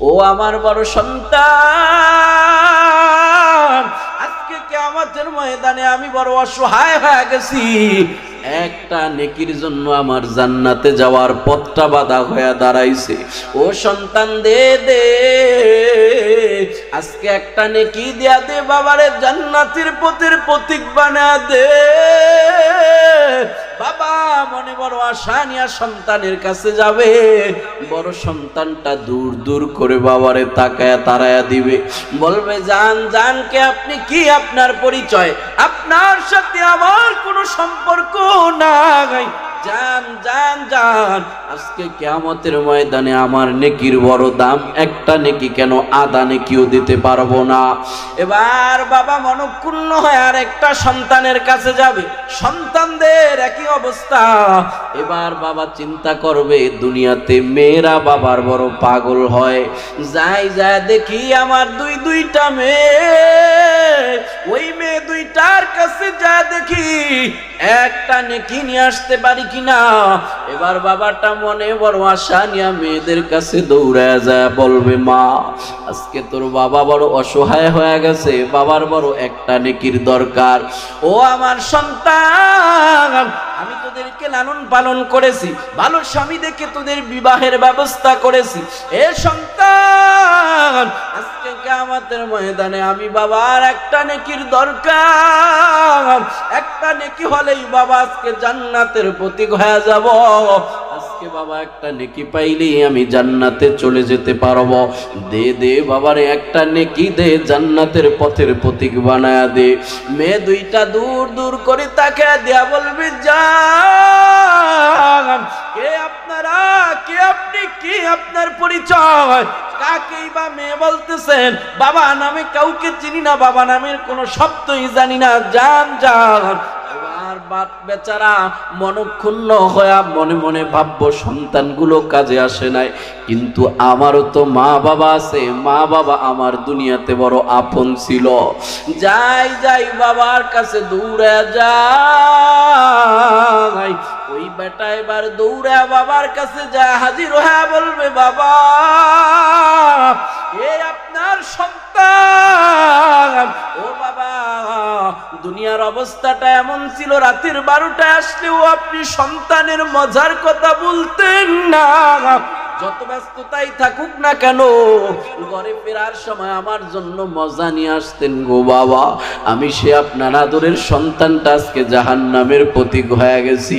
ও আমার বড় সন্তান, আজকে কেয়ামতের ময়দানে আমি বড় অসহায় হয়ে গেছি। একটা নেকির জন্য আমার জান্নাতে যাওয়ার পথটা বাধা হয়ে দাঁড়াইছে। ও সন্তান, দে দে, আজকে একটা নেকি দিয়া দে, বাবারে জান্নাতের পথের প্রতীক বানা দে। বড় আশা নিয়ে সন্তানের কাছে যাবে। বড় সন্তানটা দূর দূর করে বাবারে তাকায় তারায়া দিবে। বলবে, জান জান, কে আপনি? কি আপনার পরিচয়? আপনার সাথে আমার কোনো সম্পর্ক নাই। জান জান জান। আজকে কেয়ামতের ময়দানে আমার নেকির বড় দাম, একটা নেকি কেন আদা নেকিও দিতে পারব না। এবার বাবা মনক্ষুণ্ণ হয় আর একটা সন্তানের কাছে যাবে। সন্তানদের একই অবস্থা। এবার বাবা চিন্তা করবে, দুনিয়াতে মেয়েরা বাবার বড় পাগল হয়। যাই যায় দেখি আমার দুই, দুইটা মেয়ে। ওই মেয়ে দুইটার কাছে যা দেখি, একটা নেকি নিয়ে আসতে পারি কিনা? এবার বাবাটা মনে বড় আশা নিয়ে মেয়েদের কাছে দৌড়ায় যায়, বলবে, মা, আজকে তোর বাবা বড় অসহায় হয়ে গেছে। বাবার বড় একটা নেকির দরকার। ও আমার সন্তান, আমি তোদেরকে লালন পালন করেছি। ভালো স্বামী দেখে তোদের বিবাহের ব্যবস্থা করেছি। এ সন্তান, আজকে আমাদের ময়দানে আমি বাবার একটা নেকির দরকার। একটা নেকি হলেই বাবা আজকে জান্নাতের প্রতীক হয়ে যাব। আজকে বাবা, একটা নেকি পাইলেই আমি জান্নাতে চলে যেতে পারব। দে দে বাবারে, একটা নেকি দে, জান্নাতের পথের প্রতীক বানায়া দে। মেয়ে দুইটা দূর দূর করে তাকে দেয়া বলবি যান কে আপনারা, কে আপনি, কি আপনার পরিচয়? কাকেই বা মেয়ে বলতেছেন? বাবা নামে কাউকে চিনি না, বাবা নামের কোনো শব্দই জানি না। যান যান বেচারা মনক্ষুণ্ণ হয়ে মনে মনে ভাবব, সন্তানগুলো কাজে আসে নাই। কিন্তু আমারও তো মা বাবা আছে। মা বাবা আমার দুনিয়াতে বড় আপন ছিল। যাই যাই, বাবার কাছে দৌড়ে যাই। ওই বেটা এবার দৌড়ে বাবার কাছে যা হাজির হয়ে বলবে, বাবা, এ আপনার সন্তান দুনিয়ার অবস্থাটা এমন ছিল রাতের বারোটায় আসলেও আপনি সন্তানের মজার কথা বলতেন না। যত ব্যস্ততাই থাকুক না কেন, ঘরে ফেরার সময় আমার জন্য মজা নিয়ে আসতেন গো বাবা। আমি সে আপনার আদরের সন্তানটা আজকে জাহান নামের প্রতীক হয়ে গেছি।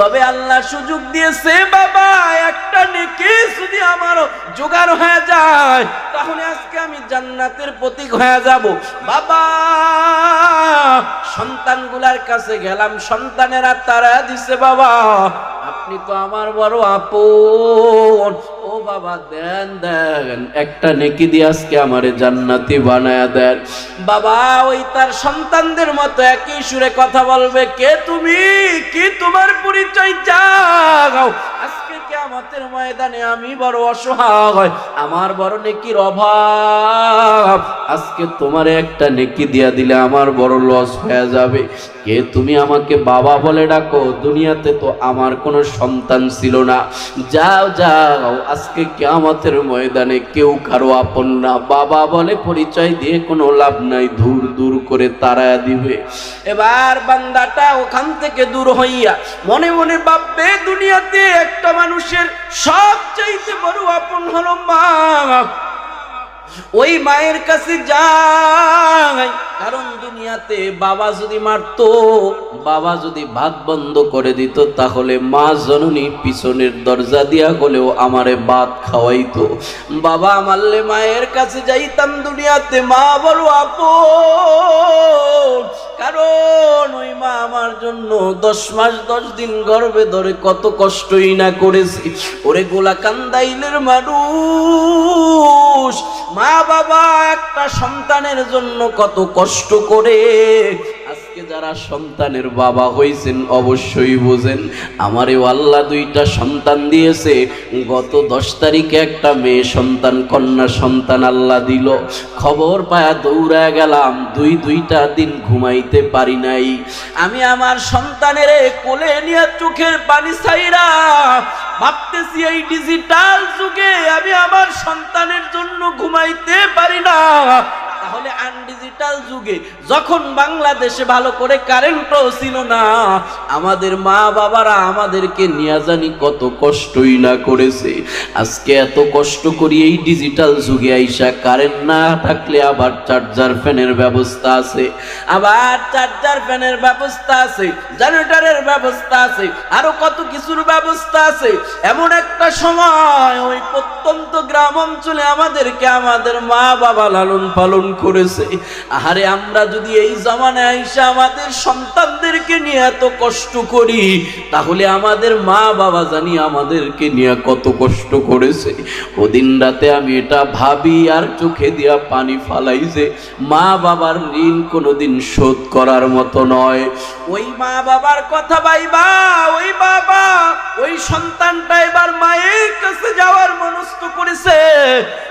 তবে আল্লাহ সুযোগ দিয়েছে বাবা, একটা নেকি যদি আমার জোগাড় হয়ে যায়, তাহলে আজকে আমি জান্নাতের প্রতীক হয়ে যাব। বাবা, সন্তানগুলার কাছে গেলাম, সন্তানেরা তারা দিছে বাবা আপনি তো আমার বড় আপন। ও বাবা, দেন দেন, একটা নেকি দিয়ে আজকে আমারে জান্নাতি বানায়া দেন। বাবা, ওই তার সন্তানদের মতো একই সুরে কথা বলবে, কে তুমি? কি তোমার পরিচয় চাও আজকে কেয়ামতের ময়দানে আমি বড় অসহায়, আমার বড় নেকির অভাব। আজকে তোমার একটা নেকি দিয়া দিলে আমার বড় লস হয়ে যাবে। কে তুমি আমাকে বাবা বলে ডাকো, দুনিয়াতে তো আমার কোনো সন্তান ছিল না। যাও যাও, আজকে কেয়ামতের ময়দানে কেউ কারও আপন না। বাবা বলে পরিচয় দিয়ে কোনো লাভ নাই দূর দূর করে তারায়া দিবে। এবার বান্দাটা ওখান থেকে দূর হইয়া মনে মনে ভাববে, দুনিয়াতে একটা মানুষের সব চাইতে বড় আপন হলো মা। ওই মায়ের কাছে যাই কারণ দুনিয়াতে বাবা যদি মারতো, বাবা যদি ভাত বন্ধ করে দিত, তাহলে মা জননী পিছনের দরজা দিয়া হলেও আমারে ভাত খাওয়াইতো। বাবা মারলে মায়ের কাছে যাইতাম দুনিয়াতে, মা বড় আপন কারণ ওই মা আমার জন্য দশ মাস, দশ দিন গর্ভে ধরে কত কষ্টই না করেছি। ওরে গোলা কান্দাইলের মানুষ মা বাবা একটা সন্তানের জন্য কত কষ্ট করে আজকে যারা সন্তানের বাবা হয়েছেন অবশ্যই বোঝেন, আমারে আল্লাহ দুইটা সন্তান দিয়েছে। গত দশ তারিখে একটা মেয়ে সন্তান, কন্যা সন্তান আল্লাহ দিল। খবর পায়া দৌড়া গেলাম, দুই দুইটা দিন ঘুমাইতে পারি নাই। আমি আমার সন্তানের কোলে নিয়ে চোখের পানি ছাইরা ভাবতেছি, এই ডিজিটাল যুগে আমি আমার সন্তানের জন্য ঘুমাইতে পারি না। আনডিজিটাল যুগে, যখন বাংলাদেশে ভালো করে কারেন্টও ছিল না, আমাদের মা বাবারা আমাদেরকে নিয়ে জানি কত কষ্টই না করেছে। আজকে এত কষ্ট করি এই ডিজিটাল যুগে আইসা কারেন্ট না থাকলে আবার চার্জার ফ্যানের ব্যবস্থা আছে। আবার চার্জার ফ্যানের ব্যবস্থা আছে জেনারেটরের ব্যবস্থা আছে, আরও কত কিছুর ব্যবস্থা আছে। এমন একটা সময় ওই প্রত্যন্ত গ্রাম অঞ্চলে আমাদেরকে আমাদের মা বাবা লালন পালন করেছে আহারে, আমরা যদি এই জামানায় আইসা আমাদের সন্তানদেরকে নিয়ে এত কষ্ট করি, তাহলে আমাদের মা বাবা জানি আমাদেরকে নিয়ে কত কষ্ট করেছে। ওদিন রাতে আমি এটা ভাবি আর চোখে দিয়া পানি ফালাই যে মা বাবার ঋণ কোনোদিন শোধ করার মতো নয়। ওই মা বাবার কথা ভাইবা, ওই বাবা, ওই সন্তানটা এবার মায়ের কাছে যাওয়ার মনস্থ করেছে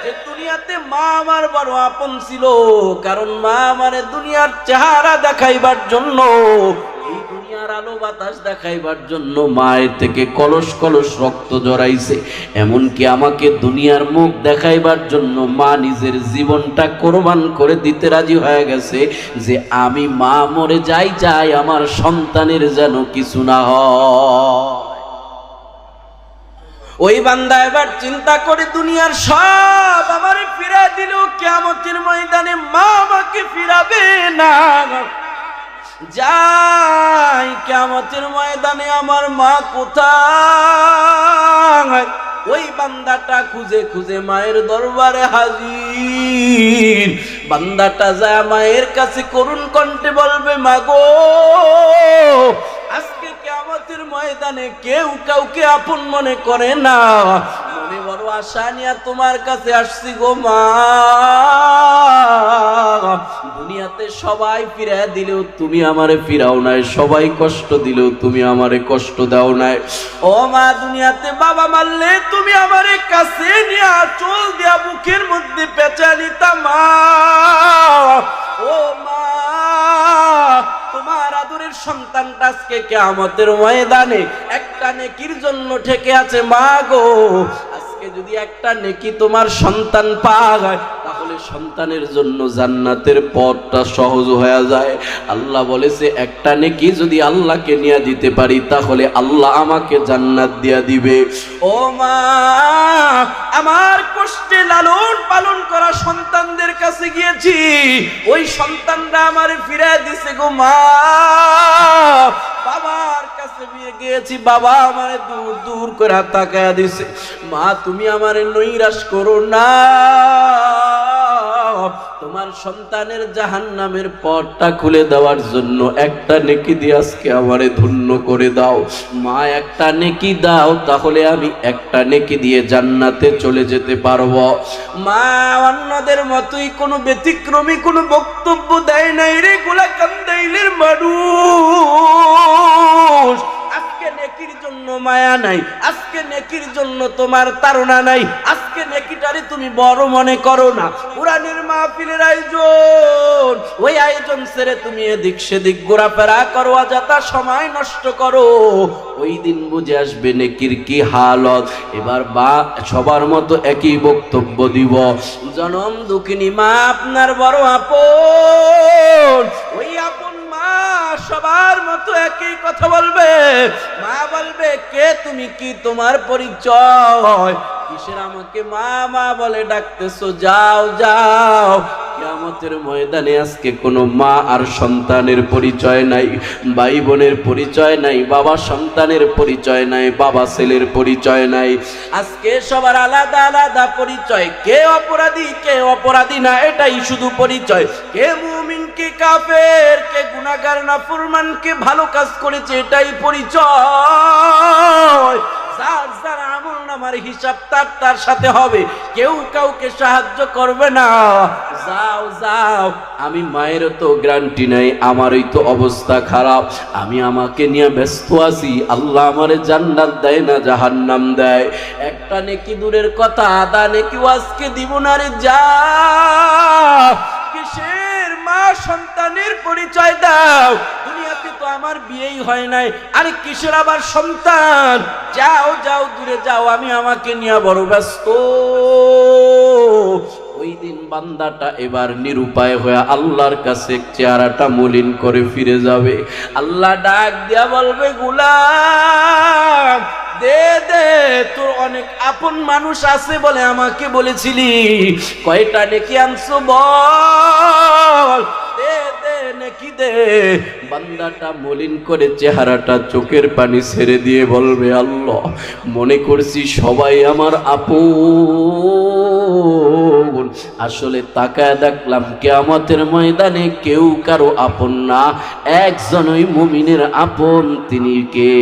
যে দুনিয়াতে মা আমার বড় আপন ছিল। কারণ মা আমারে দুনিয়ার চেহারা দেখাইবার জন্য দুনিয়ার আলো বাতাস দেখাইবার জন্য মায়ের থেকে কলস কলস রক্ত জড়াইছে। এমনকি আমাকে দুনিয়ার মুখ দেখাইবার জন্য মা নিজের জীবনটা কোরবান করে দিতে রাজি হয়ে গেছে যে আমি মা মরে যাই আমার সন্তানের যেন কিছু না হয়। ওই বান্দা এবার চিন্তা করে দুনিয়ার সব আমারে ফিরা দিল কেমতের ময়দানে মা আমাকে ফিরাবে না। যাই কেমতের ময়দানে আমার মা কোথায়? ওই বান্দাটা খুঁজে খুঁজে মায়ের দরবারে হাজির। বান্দাটা যায় মায়ের কাছে করুণ কণ্ঠে বলবে মাগো আজকে ময়দানে কেউ কাউকে আপন মনে করে না। মনে বড় আশা নিয়ে তোমার কাছে আসছি গো মা। দুনিয়াতে সবাই ফিরে দিলেও তুমি আমারে ফিরাও নাই, সবাই কষ্ট দিলেও তুমি আমারে কষ্ট দাও নাই। ও মা, দুনিয়াতে বাবা মারলে তুমি আমারে কাছে নিয়ে চল দিয়া বুকের মধ্যে পেঁচা নিতা মা। ও মা তোমার আদরের সন্তানটা আজকে কেয়ামতের ময়দানে একটা নেকির জন্য ঠেকে আছে, মা গো। আজকে যদি একটা নেকি তোমার সন্তান পায় সন্তানের জন্য জান্নাতের পথটা সহজ হয়ে যায়। আল্লাহ বলেছে, একটা নেকি যদি আল্লাহকে নিয়ে দিতে পারি, তাহলে আল্লাহ আমাকে জান্নাত দিয়া দিবে। ও মা, আমার কষ্টে লালন পালন করা সন্তানদের কাছে গিয়েছি। ওই সন্তানরা আমার ফিরে দিছে গো মা। বাবার কাছে বিয়ে গিয়েছি, বাবা আমার দূর দূর করে তাকায় দিছে। মা, তুমি আমার নৈরাশ করো না। তোমার সন্তানের জাহান নামের পথটা খুলে দেওয়ার জন্য একটা নেকি দিয়ে আজকে আমারে ধন্য করে দাও। মা, একটা নেকি দাও, তাহলে আমি একটা নেকি দিয়ে জান্নাতে চলে যেতে পারব। মা, অন্যদের মতোই কোনো ব্যতিক্রমী কোনো বক্তব্য দেয় নাই রে গোলা কান্দাইলের মানুষ। নেকির জন্য মায়া নাই। আজকে নেকির জন্য তোমার তাড়না নাই। আজকে নেকিটারে তুমি বড় মনে করো না। পুরানের মাহফিলের আয়োজন। ওই আয়োজন ছেড়ে তুমি এদিক সেদিক ঘোরাফেরা করো, অযথা সময় নষ্ট করো। ওই দিন বুঝে আসবে নেকির কি হালত। এবার বা সবার মতো একই বক্তব্য দিব। জনম দুঃখিনী, মা আপনার বড় আপন। ওই সবার মতো একই কথা বলবে। মা বলবে কে তুমি? কি তোমার পরিচয়? কিসের আমাকে মা মা বলে ডাকতেছো, যাও যাও। কেয়ামতের ময়দানে আজকে কোনো মা আর সন্তানের পরিচয় নাই ভাই বোনের পরিচয় নাই, বাবা সন্তানের পরিচয় নাই, বাবা ছেলের পরিচয় নাই। আজকে সবার আলাদা আলাদা পরিচয়। কে অপরাধী কে অপরাধী না, এটাই শুধু পরিচয়। কে মুমিন, কে কাফের, কে গুনাহগার না ফুরমান কে ভালো কাজ করেছে, এটাই পরিচয়। আমল নামার হিসাব তার তার সাথে হবে। কেউ কাউকে সাহায্য করবে না। যাও যাও। আমি মায়ের তো গ্যারান্টি নাই, আমারই তো অবস্থা খারাপ। আমি আমাকে নিয়ে ব্যস্ত আছি, আল্লাহ আমারে জান্নাত দেয় না জাহান্নাম দেয়। একটা নেকি দূরের কথা, আদা নেকি আজকে দিব না রে যা। কিসের মা সন্তানের পরিচয় দাও। দুনিয়াতে তো আমার বিয়েই হয় নাই। আরে কিসের আবার সন্তান? যাও যাও, দূরে যাও, আমি আমাকে নিয়ে বড় ব্যস্ত। ওই দিন বান্দাটা এবার নিরুপায় হয়ে আল্লাহর কাছে চেহারাটা মলিন করে ফিরে যাবে। আল্লাহ ডাক দিয়া বলবে, গুলাম দে দে, তোর অনেক আপন মানুষ আছে বলে আমাকে বলেছিলি। কয়টা নেকি আনছো বল? দে দে, নেকি দে। বান্দাটা মলিন করে চেহারাটা চোখের পানি ছেড়ে দিয়ে বলবে, আল্লাহ, মনে করছি সবাই আমার আপন। আসলে তাকায় দেখলাম কেয়ামতের ময়দানে কেউ কারও আপন না একজনই মুমিনের আপন তিনি কে?